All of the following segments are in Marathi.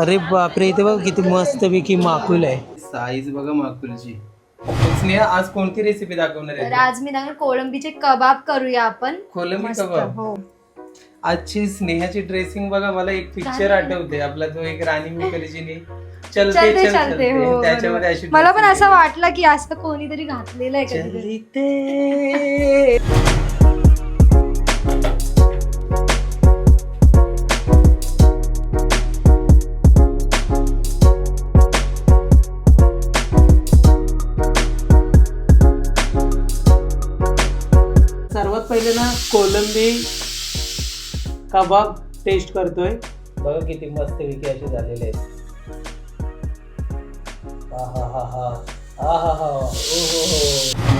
अरे बापरे इथे बघ किती मस्त पैकी माकुल आहे. साईज बघा माकुलची. स्नेहा आज कोणती रेसिपी दाखवणार तर आहे आज मी दाखवणार कोळंबीचे कबाब करूया आपण. कोलंबी मस्त, कबाब? हो. आजची स्नेहाची ड्रेसिंग बघा मला एक पिक्चर काय? आठवते. आपला तो एक राणी मुखर्जीने. चलते चलते चल चलते हो त्याच्यामध्ये बरोबर. अशी मला पण dressing असं वाटलं की असं कोणीतरी घातलेलं आहे आहे. कधीतरी. चलते. कोलंबी कबाब टेस्ट करतोय. बघा किती मस्त पैकी असे झालेले आहेत.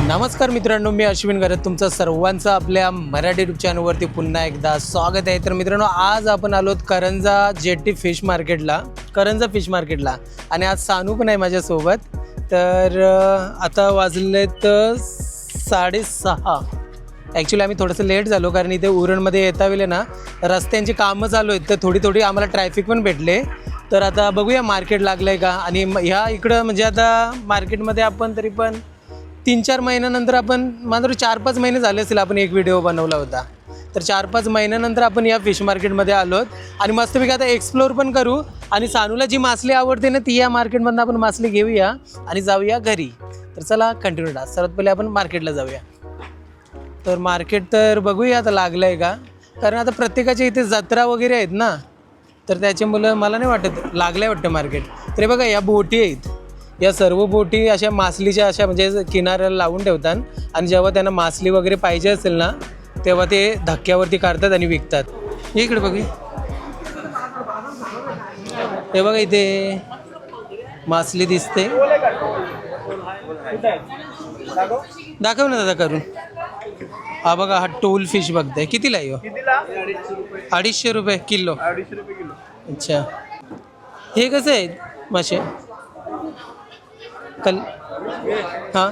नमस्कार मित्रांनो मी अश्विन गरज. तुमचं सर्वांचं आपल्या मराठी युट्यूब चॅनलवरती पुन्हा एकदा स्वागत आहे. तर मित्रांनो आज आपण आलोत करंजा जेटी फिश मार्केटला करंजा फिश मार्केटला आणि आज सानू पण आहे माझ्यासोबत. तर आता वाजलेत साडेसहा. ॲक्च्युली आम्ही थोडंसं लेट झालो कारण इथे उरणमध्ये येता वेळे ना रस्त्यांची कामं चालू आहेत. तर थोडी थोडी आम्हाला ट्रॅफिक पण भेटले. तर आता बघूया मार्केट लागलं आहे का? आणि ह्या इकडं म्हणजे आता मार्केटमध्ये आपण तरी पण तीन चार महिन्यानंतर आपण मात्र चार पाच महिने झाले असतील आपण एक व्हिडिओ बनवला होता. तर चार पाच महिन्यानंतर आपण या फिश मार्केटमध्ये आलोत. आणि मस्तपैकी आता एक्सप्लोर पण करू. आणि सानूला जी मासली आवडते ना ती या मार्केटमधनं आपण मासली घेऊया आणि जाऊया घरी. तर चला कंटिन्यू डा सर्वात पहिले आपण मार्केटला जाऊया. तर मार्केट तर बघूया आता लागलं आहे का? कारण आता प्रत्येकाच्या इथे जत्रा वगैरे आहेत ना तर त्याच्यामुळं मला नाही वाटत लागलं आहे वाटतं मार्केट. तरी बघा या बोटी आहेत. या सर्व बोटी अशा मासलीच्या अशा म्हणजे किनाऱ्याला लावून ठेवतात. आणि जेव्हा त्यांना मासली वगैरे पाहिजे असेल ना तेव्हा ते धक्क्यावरती काढतात आणि विकतात. इकडे बघू. हे बघा इथे मासली दिसते. दाखव ना दादा करून. हा बघा हा टोल फिश बघताय. कितीला आहे ह्यो? अडीचशे रुपये किलो. अच्छा. हे कसं आहे मासे? कल हां?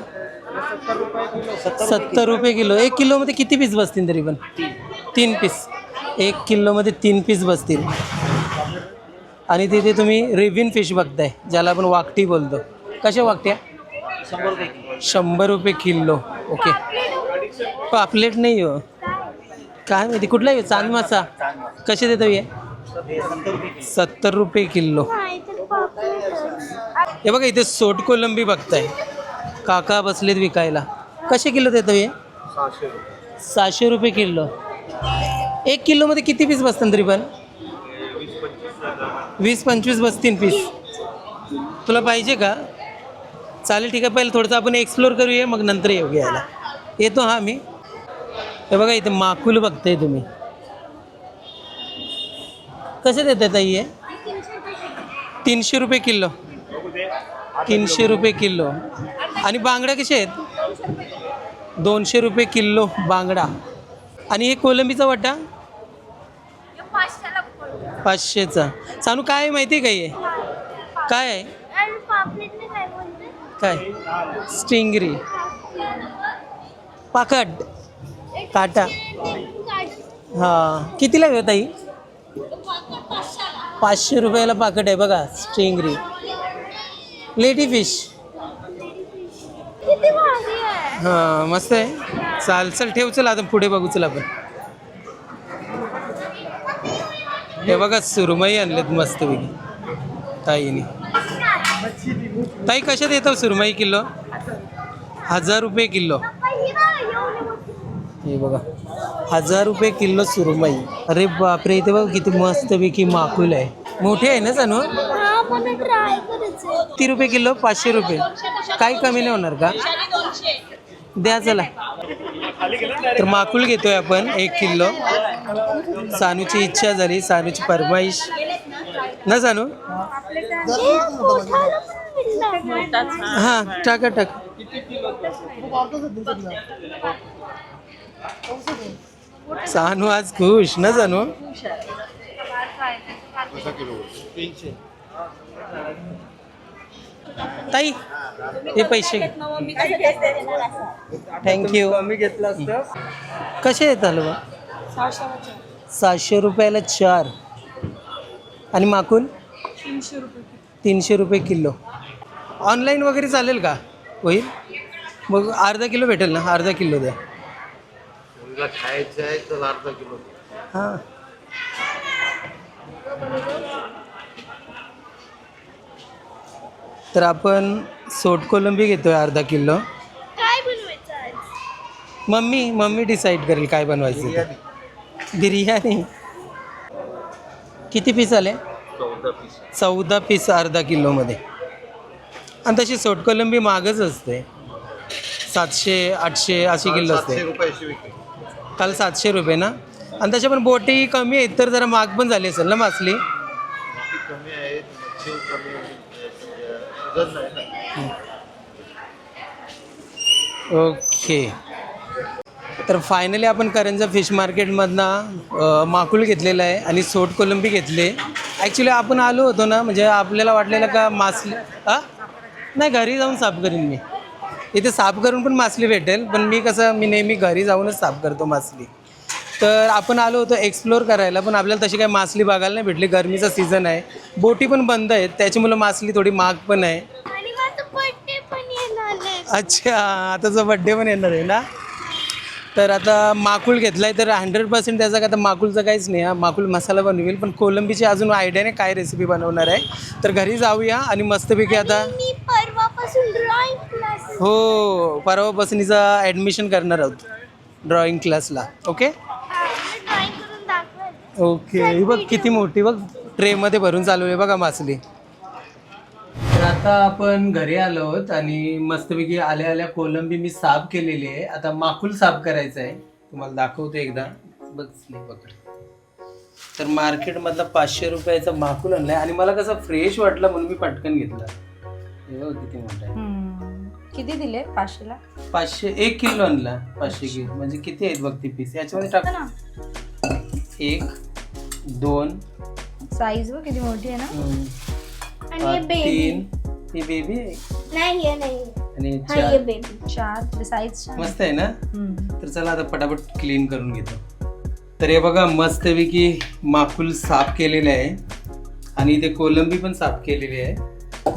सत्तर रुपये किलो. एक किलोमध्ये किती पीस बसतील तरी पण? तीन पीस एक किलोमध्ये तीन पीस बसतील. आणि तिथे तुम्ही रेव्हिन फिश बघताय ज्याला आपण वाकटी बोलतो. कशा वाकट्या? शंभर रुपये किलो. ओके. पापलेट नाही हो. काय माहिती कुठला आहे? चांद मासा कसे देतो हे? सत्तर रुपये किलो. हे बघा इथे सोट कोलंबी बघताय. काका बसलेत विकायला. कसे किलो देतो हे? सहाशे रुपये किलो. एक किलोमध्ये किती पीस बसतात तरी पण? वीस पंचवीस बसतील पीस तुला पाहिजे का? चालेल ठीक आहे. पहिले थोडंसं आपण एक्सप्लोर करूया मग नंतर येऊ घ्यायला. येतो हा मी. हे बघा इथे माकुल बघताय तुम्ही. कसे देतात ताई हे? तीनशे रुपये किलो. तीनशे रुपये किलो. आणि बांगडा कसे आहेत? दोनशे रुपये किलो बांगडा. आणि हे कोलंबीचा वाटा? पाचशेचा. सांगू काय आहे माहिती आहे का हे? काय आहे? काय? स्टिंगरी. पाकट काटा. हां. कितीला घेत ताई? पाचशे रुपयाला पाकट आहे बघा स्टिंगरी लेडी फिश. हां मस्त आहे. चाल चल ठेव चल आता पुढे बघू चल आपण. हे बघा सुरमई आणलेत मस्तपैकी. ताईने. ताई कशात येतो सुरमई किलो? हजार रुपये किलो. हे बघा. हजार रुपये किलो सुरमई. अरे बापरे इथे बघ किती मस्तपैकी माकुल आहे. मोठी आहे ना जानू किती रुपये किलो? पाचशे रुपये. काही कमी नाही होणार का? द्या चला. तर माकुल घेतोय आपण एक किलो. सानूची इच्छा झाली सानूची फरमाईश. ना सानू? हां टाका टाक. सानू आज खुश ना सानू? ताई हे पैसे थँक्यू कमी घेतलं असतं कसे आहेत हलवा? सहाशे रुपयाला चार. आणि माकून तीनशे रुपये तीनशे रुपये किलो. ऑनलाईन वगैरे चालेल का? होईल? मग अर्धा किलो भेटेल ना? अर्धा किलो द्या. मुलीला खायचं आहे तर अर्धा किलो हां. तर आपण सोट कोलंबी घेतोय अर्धा किलो. काय बनवायचं आज? मम्मी मम्मी डिसाईड करेल काय बनवायचं ते. बिर्याणी. किती पीस आले? चौदा पीस चौदा पीस अर्धा किलोमध्ये. आणि तशी सोट कोलंबी महागच असते. सातशे आठशे अशी किलो सातशे असते. रुपयाची काल सातशे रुपये ना? आणि त्याच्या पण बोटी कमी आहेत तर जरा महाग पण झाली असेल ना मासली? ती कमी आहे मच्छी कमी आहे सीझन नाही ना. ओके. तर फायनली आपण करंजा फिश मार्केटमधनं माकुल घेतलेलं आहे आणि सोट कोलंबी घेतले. ॲक्च्युली आपण आलो होतो ना म्हणजे आपल्याला वाटलेलं का मासली आ नाही घरी जाऊन साफ करीन मी. इथे साफ करून पण मासली भेटेल पण मी कसं मी नेहमी घरी जाऊनच साफ करतो मासली. तर आपण आलो होतो एक्सप्लोर करायला पण आपल्याला तशी काही मासली बघायला नाही भेटली. गरमीचा सीझन आहे. बोटी पण बंद आहेत त्याच्यामुळं मासली थोडी महाग पण आहे. आहे. अच्छा आताचा बड्डे पण येणार आहे ना? तर आता माकुल घेतलाय तर हंड्रेड पर्सेंट त्याचा का तर माकुलचं काहीच नाही हा. माकुल मसाला बनवेल पण कोलंबीची अजून आयडिया नाही काय रेसिपी बनवणार आहे. तर घरी जाऊया आणि मस्तपैकी आता हो परवापासून हिचा ॲडमिशन करणार आहोत ड्रॉइंग क्लासला ओके ओके ही बघ किती मोठी बघ. ट्रेमध्ये भरून चालू आहे बघा मासली. तर आता आपण घरी आलो आहोत आणि मस्तपैकी आल्या आल्या कोलंबी मी साफ केलेली आहे. आता माकुल साफ करायचं आहे. तुम्हाला दाखवतो एकदा. बघ स्लीप पकड. तर मार्केटमधला पाचशे रुपयाचा माकुल आणलाय. आणि मला कसं फ्रेश वाटलं म्हणून मी पटकन घेतला. किती मोठा आहे किती दिले? पाचशेला? पाचशे एक किलो आणला. पाचशे किलो. म्हणजे किती आहेत बघ ती पीस याच्यामध्ये टाक. ना. एक दोन. साईज व किती मोठी आहे ना. हम्म, आणि हा, बेबी तीन. ही बेबी आहे नाही हे नाही. आणि हा हे चार बेबी चार. साईज छान मस्त आहे ना? हम्म. तर चला आता पटापट क्लीन करून घेतो. तर हे बघा मस्तपैकी माकुल साफ केलेले आहे. आणि इथे कोलंबी पण साफ केलेली आहे.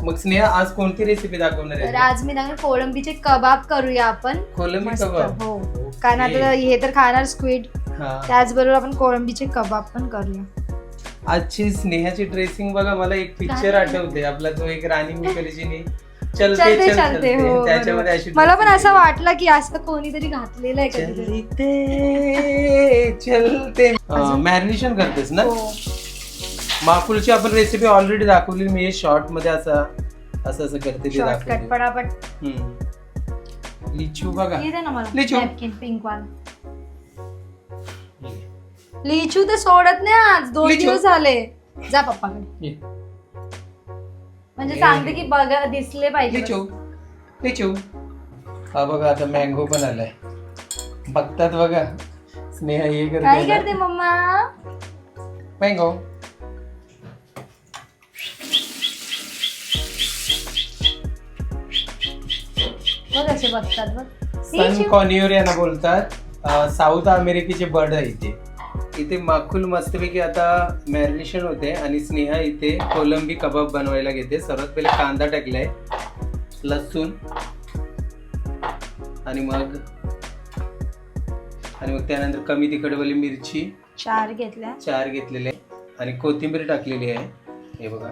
मग स्नेहा आज कोणती रेसिपी दाखवणार तर आहे आज मी सांगेन कोळंबीचे कबाब करूया आपण. कोलंबी मस्त, कबाब? हो. कारण आता हे तर खाणार स्क्विड हा. त्याचबरोबर आपण कोळंबीचे कबाब पण करूया. आजची स्नेहाची ड्रेसिंग बघा मला एक पिक्चर? आठवते. आपला तो एक राणी मुखर्जीने चलते चलते चल चलते. हो त्याच्यामध्ये बरोबर. मला पण dressing असं केली. वाटलं की असं कोणीतरी घातलेलं आहे कधीतरी. चलते चलते. मॅरिनेशन करतेस ना? हो. माकुलची आपण रेसिपी ऑलरेडी दाखवली. मी शॉर्टमध्ये असं असं असं करते ते शॉर्टकट दाखवते. पटापट हम्म. लिचू बघा. ये दे ना मला. लिचू. नॅपकिन पिंक वाला. लिचू तर सोडत नाही आज. दोन लिचू. दिवस झाले. जा पप्पाकडे. ये. म्हणजे. सांगते की बघा दिसले पाहिजे लिचू. लिचू. हा बघा आता मँगो पण आलाय. बघतात बघा. स्नेहा हे काय करते करते मम्मा? मँगो बघ असे बघतात बघ सन. कॉनिओर यांना बोलतात अं, साऊथ अमेरिकेचे बर्ड आहे इथे. इथे माखुल मस्तपैकी आता मॅरिनेशन होते आणि स्नेहा इथे कोलंबी कबाब बनवायला घेते. सर्वात पहिले कांदा टाकलाय लसूण आणि मग आणि मग त्यानंतर कमी तिखटवाली मिरची चार घेतल्या. चार घेतलेले आहे. आणि कोथिंबीर टाकलेली आहे. हे बघा.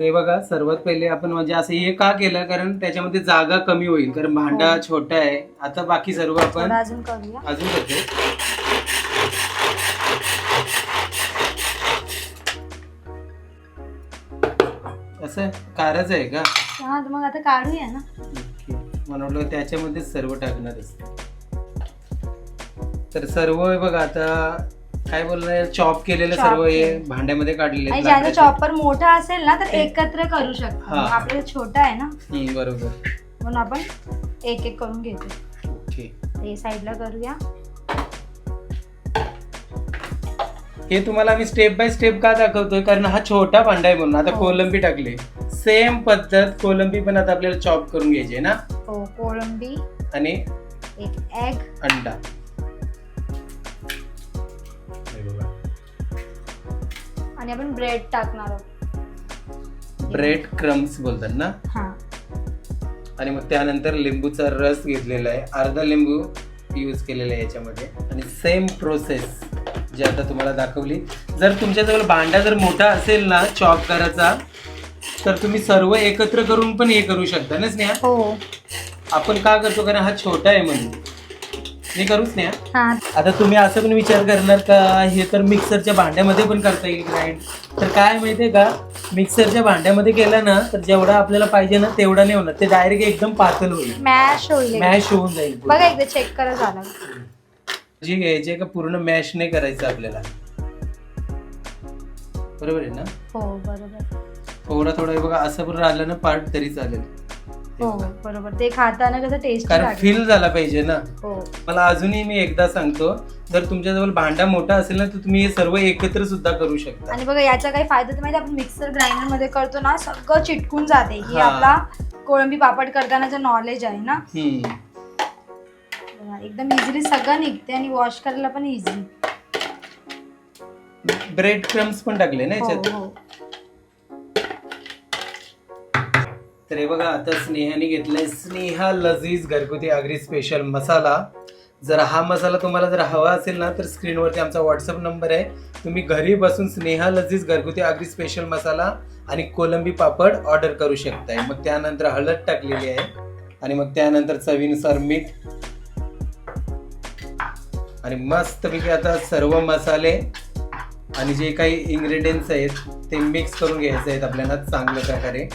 तर हे बघा सर्वात पहिले आपण म्हणजे असं हे का केलं? कारण त्याच्यामध्ये जागा कमी होईल. कारण भांडा हो. छोटा आहे. आता बाकी सर्व आपण अजून करूया. अजून करतो. असं कारच आहे का? हा मग आता काढूया ना. मला वाटलं त्याच्यामध्ये सर्व टाकणार असते तर सर्व बघा आता काय बोलणार चॉप केलेलं Chop सर्व हे. भांड्यामध्ये काढलेले आणि आहेत ज्याचा लाकडाचे. चॉपर मोठा असेल ना तर एकत्र करू शकतो. हा. आपल्याला छोटा आहे ना? हम्म, बरोबर. म्हणून आपण एक एक करून घेतो. साईडला करूया. हे तुम्हाला मी स्टेप बाय स्टेप का दाखवतोय? कारण हा छोटा भांडा आहे म्हणून. आता हो. कोलंबी टाकली. सेम पद्धत कोलंबी पण आता आपल्याला चॉप करून घ्यायची आहे ना? हो कोळंबी आणि एक एग अंडा. आणि आपण ब्रेड टाकणार आहोत. ब्रेड क्रम्स बोलतात ना? हा. आणि मग त्यानंतर लिंबूचा रस घेतलेला आहे. अर्धा लिंबू यूज केलेला आहे याच्यामध्ये. आणि सेम प्रोसेस जी आता तुम्हाला दाखवली. जर तुमच्याजवळ भांडा जर मोठा असेल ना चॉप करायचा तर तुम्ही सर्व एकत्र करून पण हे करू शकता ना स्नेहा? हो. आपण का करतो? कारण हा छोटा आहे म्हणून. हे करू स्नेहा? हा. आता तुम्ही असं पण विचार करणार का हे तर मिक्सरच्या भांड्यामध्ये पण करता येईल ग्राइंड तर काय माहितीये का मिक्सरच्या भांड्यामध्ये केलं ना तर जेवढा आपल्याला पाहिजे ना तेवढा नाही होणार. ते डायरेक्ट एकदम पातळ होईल. मॅश होईल एकदम. मॅश होऊन जाईल. बघा एकदा चेक करा झालं. जी घ्यायची का पूर्ण मॅश नाही करायचं आपल्याला. बरोबर आहे ना? हो बरोबर. थोडा थोडा हे बघा असं पण राहिलं ना पार्ट तरी चालेल. हे. बरोबर. ते खाताना कसं टेस्ट कारण फील झाला पाहिजे ना. हो. मला अजूनही मी एकदा सांगतो जर तुमच्याजवळ भांडा मोठा असेल ना तर तुम्ही हे सर्व एकत्र सुद्धा करू शकता. आणि बघा याचा काही फायदा तर माहिती आपण मिक्सर ग्राइंडरमध्ये करतो ना सगळं चिटकून जाते. ही हा. आपला कोळंबी पापड करतानाचं नॉलेज आहे ना. हम्म. बघा, एकदम इझिली सगळं निघते आणि वॉश करायला पण इझी ब्रेड क्रम्स पण टाकले ना हो याच्यात? हो. तर हे बघा आता स्नेहाने घेतलाय. स्नेहा लजीज घरगुती आगरी स्पेशल मसाला. जर हा मसाला तुम्हाला जर हवा असेल ना तर स्क्रीनवरती आमचा व्हॉट्सअप नंबर आहे. तुम्ही घरी बसून स्नेहा लजीज घरगुती आगरी स्पेशल मसाला आणि कोलंबी पापड ऑर्डर करू शकताय. मग त्यानंतर हळद टाकलेली आहे. आणि मग त्यानंतर चवीनुसार मीठ. आणि मस्तपैकी आता सर्व मसाले आणि जे काही इन्ग्रेडियंट्स आहेत ते मिक्स करून घ्यायचे आहेत आपल्याला चांगल्या प्रकारे.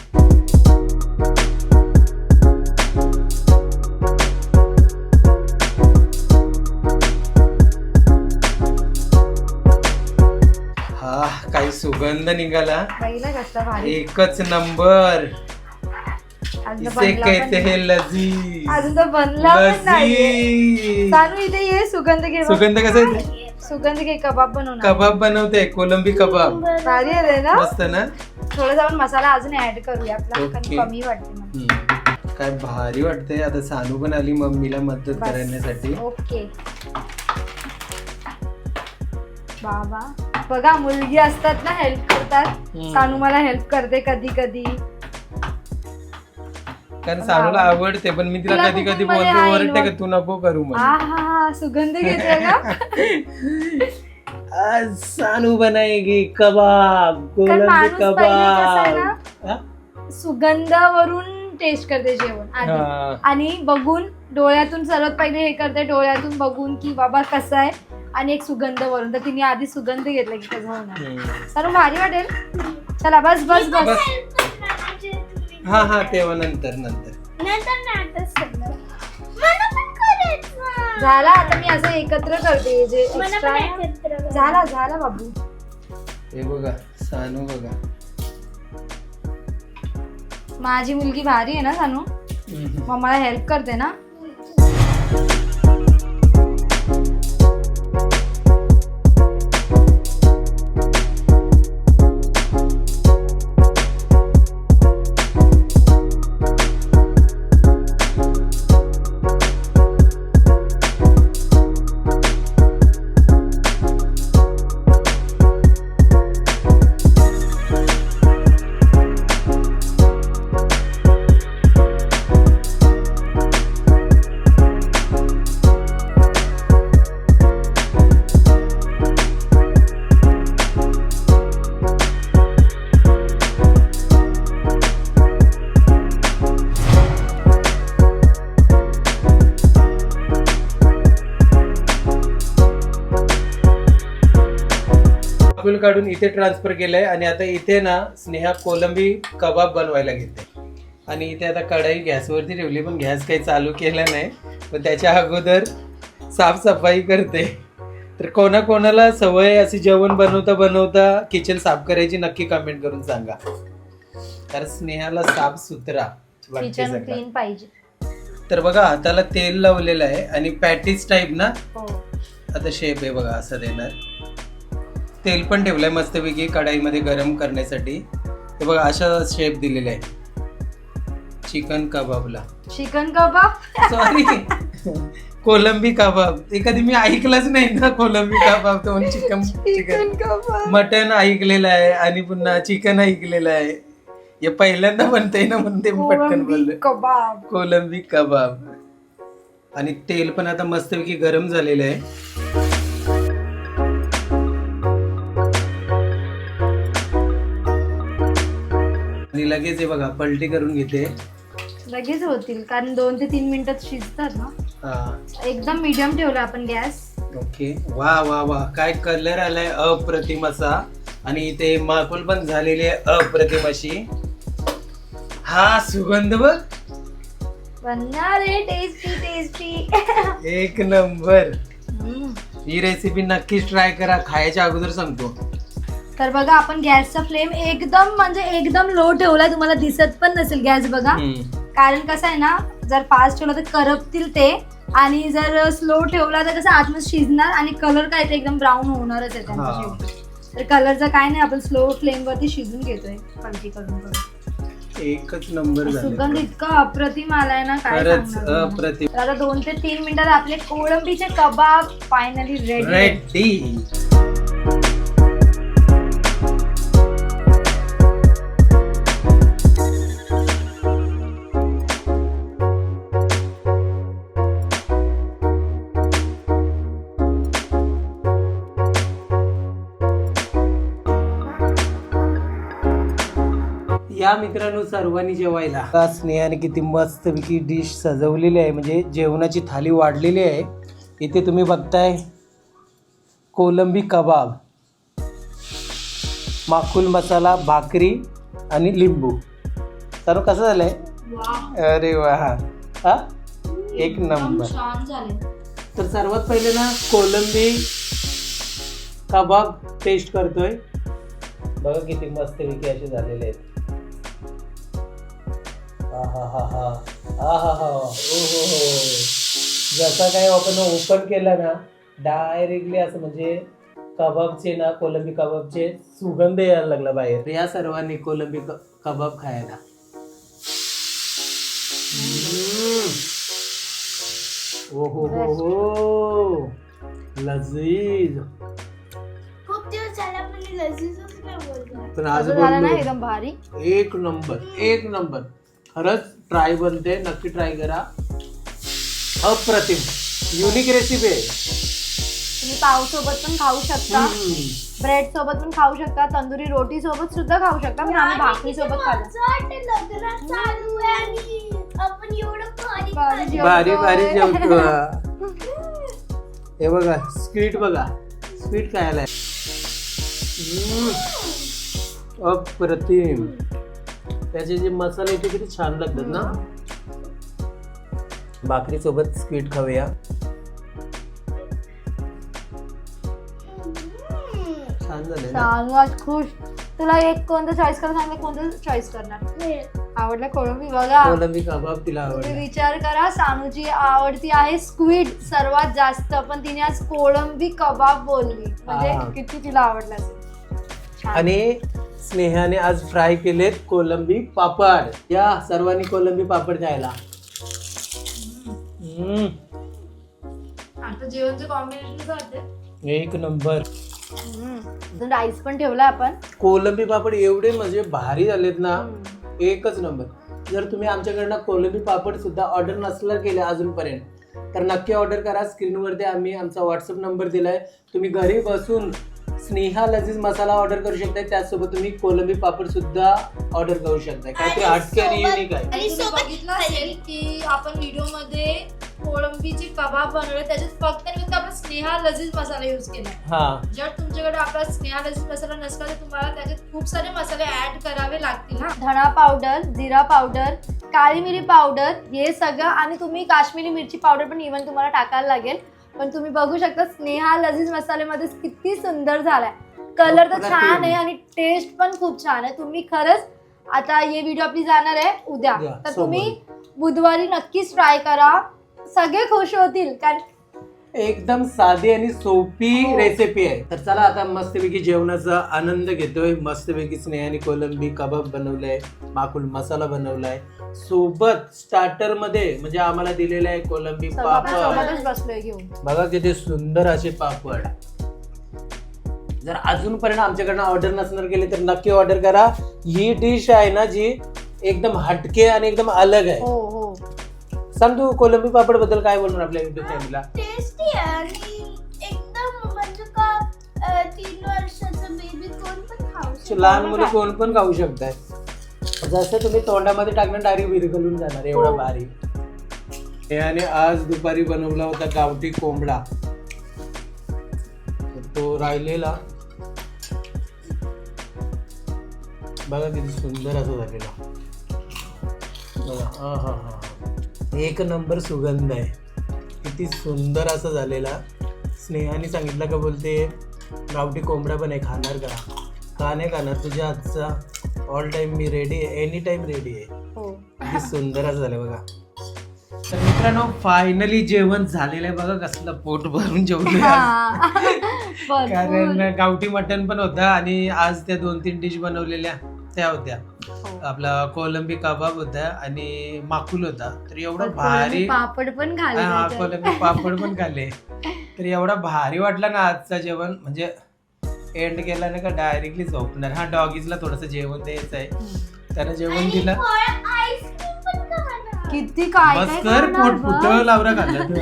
सुगंध निघाला. पहिला कसला भारी. एकच नंबर. अजून तर इसे बनला कहते हैं लजीज. अजून तर बनला पण नाहीये. लजीज सानू इथे ये सुगंध घे बघ. सुगंध कसा येते सुगंध घे कबाब बनवणार. कबाब बनवते कोलंबी कबाब. भारी आहे ना? मस्त ना? थोडासा आपण मसाला अजून ऍड करूया. आपला कारण. कमी वाटते मला. हम्म. काय भारी वाटतंय. आता सानू पण आली मम्मीला मदत बस. करण्यासाठी. ओके. बाबा. बघा मुलगी असतात ना हेल्प करतात हम्म. सानू मला हेल्प करते कधी कधी कारण सानूला आवडते पण मी तिला तुला कधी कधी कुकिंगमध्ये बोलते आहे ओरडते? का तू नको करू मग हा हा सुगंध घेतोय का आज सानू बनाएगी कबाब कोलंबी माणूस पहिले कसं आहे कबाब हा? सुगंधावरून टेस्ट करते जेवण आधी हा. आणि बघून डोळ्यातून सर्वात पहिले हे करते डोळ्यातून बघून की बाबा कसं आहे आणि एक सुगंध वरून तर तिने आधी सुगंध घेतला की कसं होणार हम्म. भारी वाटेल चला बस बस बस. हा हा तेव्हा नंतर नंतर नंतर नाही आताच करणार. मला पण करायचं. झाला आता मी असं एकत्र करते जे मला extra पण आहे ना. एकत्र करायचं. झाला झाला बाबू हे बघा सानू बघा माझी मुलगी भारी आहे ना सानू. मग मला हेल्प करते ना फुल काढून इथे ट्रान्सफर केलंय आणि आता इथे ना स्नेहा कोलंबी कबाब बनवायला घेते. आणि इथे आता कढाई गॅसवरती ठेवली पण गॅस काही चालू केला नाही. पण त्याच्या अगोदर साफसफाई करते. तर कोणा कोणाला सवय अशी जेवण बनवता बनवता किचन साफ करायची नक्की कमेंट करून सांगा. कारण स्नेहाला साफ सुथरा किचन क्लीन पाहिजे. तर बघा हाताला तेल लावलेलं आहे आणि पॅटीस टाईप ना? हो. आता शेप आहे बघा असं देणार. तेल पण ठेवलंय मस्तपैकी कढाईमध्ये गरम करण्यासाठी. हे बघा अशा शेप दिलेला आहे चिकन कबाबला. Chicken kebab? सॉरी कोलंबी कबाब. ते कधी मी ऐकलंच नाही ना कोलंबी कबाब म्हणून चिकन चिकन कबाब. मटन ऐकलेलं आहे आणि पुन्हा चिकन ऐकलेलं आहे. हे पहिल्यांदा म्हणते ना म्हणून ते मी पटकन बोलले कबाब. कोलंबी कबाब. आणि तेल पण आता मस्तपैकी गरम झालेलं आहे. लगेच हे बघा पलटी करून घेते. लगेच होतील कारण दोन ते तीन मिनिटात शिजतात ना. हा. एकदम मीडियम ठेवला आपण गॅस. ओके. वा वा वा. काय कलर आलाय अप्रतिम असा. आणि ते माकुल पण झालेली आहे अप्रतिम अशी. हा सुगंध बघ. बनणार आहे टेस्टी टेस्टी एक नंबर. ही रेसिपी नक्कीच ट्राय करा. खायच्या अगोदर सांगतो. तर बघा आपण गॅसचा फ्लेम एकदम म्हणजे एकदम लो ठेवलाय तुम्हाला दिसत पण नसेल गॅस बघा. कारण कसं आहे ना जर फास्ट ठेवला तर करपतील ते आणि जर स्लो ठेवला तर कसं आतमध्ये शिजणार आणि कलर काय ते एकदम ब्राऊन होणारच आहे त्यांचा. शेवटी. तर कलरचं काय नाही आपण स्लो फ्लेम वरती शिजून घेतोय पलटी करून करून एकच नंबर सुगंध झाले इतका अप्रतिम आलाय ना काय खरंच सांगणार तुम्हाला. अप्रतिम तर आता दोन ते तीन मिनिटात आपले कोळंबीचे कबाब फायनली रेडी रेडी या मित्रांनो सर्वांनी जेवायला. आता स्नेहाने किती मस्त पैकी डिश सजवलेली आहे. म्हणजे जेवणाची थाली वाढलेली आहे. इथे तुम्ही बघताय कोलंबी कबाब माकुल मसाला भाकरी आणि लिंबू. सर्व कसं झालंय? अरे वा. हा. एक नंबर. छान झाले. तर सर्वात पहिले ना कोलंबी कबाब टेस्ट करतोय. बघा किती मस्त पैकी असे झालेले आहेत. जसा काय आपण ओपन केला ना डायरेक्टली असं म्हणजे कबाबचे ना कोलंबी कबाबचे सुगंध यायला लागला बाहेर. या सर्वांनी कोलंबी कबाब खायला. हम्म. ओहो हो हो लजीज. खूप दिवस झाले आपण लजीजच नाही बोललो. पण आज बोललो. एकदम भारी. एक नंबर एक नंबर. खरंच ट्राय बनते. नक्की ट्राय करा. अप्रतिम. युनिक रेसिपी आहे. तुम्ही पाव सोबत पण खाऊ शकता. ब्रेड सोबत पण खाऊ शकता. तंदुरी रोटी सोबत सुद्धा खाऊ शकता. पण आम्ही भाकरी सोबत भारी भारी जेवतो हे बघा स्वीट बघा. स्वीट खायला. अप्रतिम. त्याचे जे मसाले येते किती छान लागतात ना? भाकरी सोबत स्वीट खाऊया. छान झाले ना? चांगलाच खुश. तुला एक कोणतं चॉईस करा सांगितलं कोणतं चॉईस करणार? हे. आवडलं कोळंबी? बघा. कोलंबी कबाब तिला तुम्ही आवडला. विचार करा सानूची आवडती आहे स्क्विड सर्वात जास्त. पण तिने आज कोळंबी कबाब बोलली. हा. म्हणजे किती तिला आवडलं असेल. छान. आणि स्नेहाने आज फ्राय केलेत कोलंबी पापड. या सर्वांनी कोलंबी पापड खायला. हम्म, आता जेवणचं कॉम्बिनेशन करते एक नंबर. राईस पण ठेवला आपण. कोलंबी पापड एवढे म्हणजे भारी झालेत ना एकच नंबर. जर तुम्ही आमच्याकडनं कोलंबी पापड सुद्धा ऑर्डर नसला केले अजूनपर्यंत तर नक्की ऑर्डर करा. स्क्रीनवरती आम्ही आमचा व्हॉट्सअप नंबर दिलाय. तुम्ही घरी बसून स्नेहा लजीज मसाला ऑर्डर करू शकताय. त्याचसोबत तुम्ही कोलंबी पापड सुद्धा ऑर्डर करू शकताय. काहीतरी हटके आणि युनिक आहे. आणि तुम्ही सोबत बघितलं असेल की आपण व्हिडिओमध्ये कोळंबीचे कबाब बनवले त्याच्यात फक्त आणि फक्त आपण स्नेहा लजीज मसाला यूज केला हा. जर तुमच्याकडे आपला स्नेहा लजीज मसाला नसला तर तुम्हाला त्याच्यात खूप सारे मसाले ऍड करावे लागतील. हा धणा पावडर जिरा पावडर काळी मिरी पावडर हे सगळं आणि तुम्ही काश्मीरी मिरची पावडर पण इव्हन तुम्हाला टाकायला लागेल. पण तुम्ही बघू शकता स्नेहा लजीज मसाल्यामध्ये किती सुंदर झालाय कलर तर. छान आहे आणि टेस्ट पण खूप छान आहे तुम्ही खरंच आता हे व्हिडिओ आपली जाणार आहे उद्या तर. तुम्ही बुधवारी नक्कीच ट्राय करा सगळे खुश होतील कारण एकदम साधी आणि सोपी रेसिपी आहे. तर चला आता मस्तपैकी जेवणाचा आनंद घेतोय. मस्तपैकी स्नेहाने कोलंबी कबाब बनवलाय माकुल मसाला बनवलाय. सोबत स्टार्टरमध्ये म्हणजे आम्हाला दिलेला आहे कोलंबी पापड. सोबतच बसलोय घेऊन बघा किती सुंदर असे पापड. जर अजूनपर्यंत आमच्याकडनं ऑर्डर नसणार केली तर नक्की ऑर्डर करा. ही डिश आहे ना जी एकदम हटके आणि एकदम अलग आहे. हो हो. सांग तू कोलंबी पापडबद्दल काय बोलणार आपल्या युट्यूब फॅमिलीला टेस्टी आहे आणि एकदम म्हणजे का अं, तीन वर्षाचं बेबी कोण पण खाऊ शकतो. लहान मुलं कोण पण खाऊ शकतात जसं तुम्ही तोंडामध्ये टाकणं डायरेक्ट विरघळून जाणार एवढा हो. भारी. याने आज दुपारी बनवला होता गावठी कोंबडा. तर तो राहिलेला. बघा किती सुंदर असं झालेला. बघा हा हा हा. एक नंबर सुगंध आहे. किती सुंदर असं झालेला. स्नेहाने सांगितलं का बोलते गावठी कोंबडा पण आहे खाणार का? का नाही खाणार? तुझ्या आजचा ऑल टाइम मी रेडी आहे एनी टाइम रेडी आहे. हो. किती सुंदर असं झालं बघा. तर मित्रांनो फायनली जेवण झालेलं आहे बघा कसलं पोट भरून. भरपूर. कारण गावठी मटण पण होता आणि आज त्या दोन तीन डिश बनवलेल्या त्या होत्या. आपला कोलंबी कबाब होता आणि माकुल होता. तर एवढं भारी पापड पण खाल्ले हा. कोलंबी पापड पण खाल्ले तर एवढा भारी वाटला ना आजचा जेवण. म्हणजे एंड केला ना का डायरेक्टली झोपणार. हा डॉगीजला थोडस जेवण द्यायचं आहे. त्यानं जेवण दिलं. आईस्क्रीम पण खाणार. किती काय खाणार पोट लावरा खाल्लं.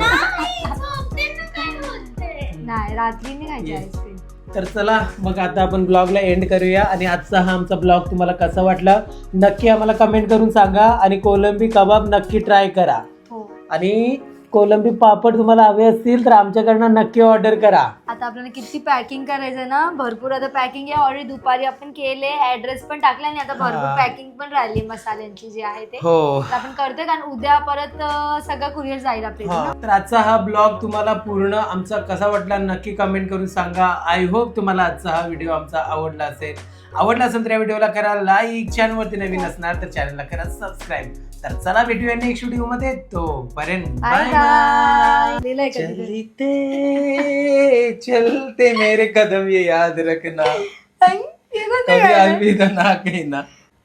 नाही, रात्री नाही खायची. तर चला मग आता आपण ब्लॉगला एंड करूया. आणि आजचा हा आमचा ब्लॉग तुम्हाला कसा वाटला? नक्की आम्हाला कमेंट करून सांगा. आणि कोलंबी कबाब नक्की ट्राय करा. हो. आणि कोलंबी पापड तुम्हाला हवे असतील तर आमच्याकडनं नक्की ऑर्डर करा. आता आपल्याला किती पॅकिंग करायचं ना? भरपूर. आता पॅकिंग आहे ऑलरेडी दुपारी आपण केले. ऍड्रेस पण टाकला आणि आता भरपूर हा. पॅकिंग पण राहिली मसाल्यांची जी आहे ते. हो. तर आपण करतोय कारण उद्या परत अं, सगळं कुरिअर जाईल आपल्या हा, इथून. तर आजचा हा ब्लॉग तुम्हाला पूर्ण आमचा कसा वाटला नक्की कमेंट करून सांगा. आय होप तुम्हाला आजचा हा व्हिडिओ आमचा आवडला असेल. आवडला असेल तर या व्हिडिओला करा लाईक चॅनलवरती नवीन असणार तर चॅनलला करा सबस्क्राईब तर चला भेटूया नेक्स्ट व्हिडिओमध्ये. बाय. बाय लिहिलंय कधीतरी. चलते चलते मेरे कदम ये याद रखना. आई, हे कोणतं कभी गाणं? अलविदा ना कहना.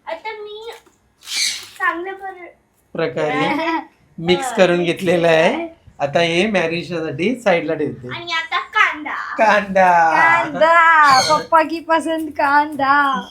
आता मी चांगल्या पर प्रकारे मिक्स करून घेतलेलं आहे. आता हे मॅरिनेशनसाठी साईडला ठेवते. आणि आता कांदा. कांदा. कांदा. पप्पा की पसंत कांदा.